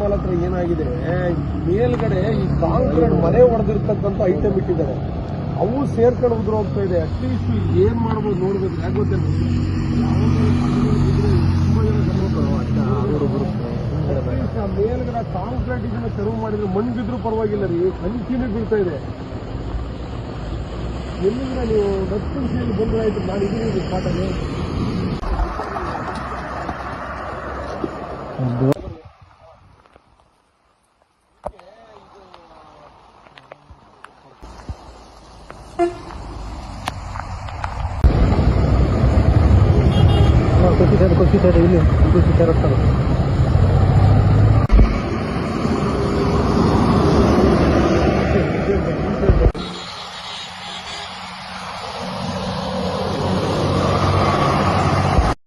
Mall ಹತ್ರ ಏನಾಗಿದೆ, ಮೇಲ್ಗಡೆ ಈ ಕಾಂಕ್ರೀಟ್ ಮನೆ ಹೊಡೆದಿರ್ತಕ್ಕಂಥ ಐಟಮ್ ಇಟ್ಟಿದ್ದಾರೆ. ಅವು ಸೇರ್ಕೊಂಡು ಉದ್ರ ಹೋಗ್ತಾ ಇದೆ. ಅಟ್ಲೀಸ್ಟ್ ಏನ್ ಮಾಡ್ಬೋದು ನೋಡ್ಬೇಕು. ಯಾಕೆ ಗೊತ್ತಿಲ್ಲ ಮೇಲ್ಗಡೆ ಕಾಂಕ್ರೀಟ್ ಇದನ್ನ ತೆರವು ಮಾಡಿದ್ರೆ ಮಣ್ಣು ಬಿದ್ರು ಪರವಾಗಿಲ್ಲ ರೀ. ಕಂಟಿನ್ಯೂ ಬೀಳ್ತಾ ಇದೆ. ಎಲ್ಲಿಂದ ನೀವು ದಕ್ಷಿಣ ಬಂದ್ರೆ ಆಯ್ತು? ನಾನು ಇದೀನಿ ಸ್ಪಾಟಲ್ಲಿ cosita, cosita.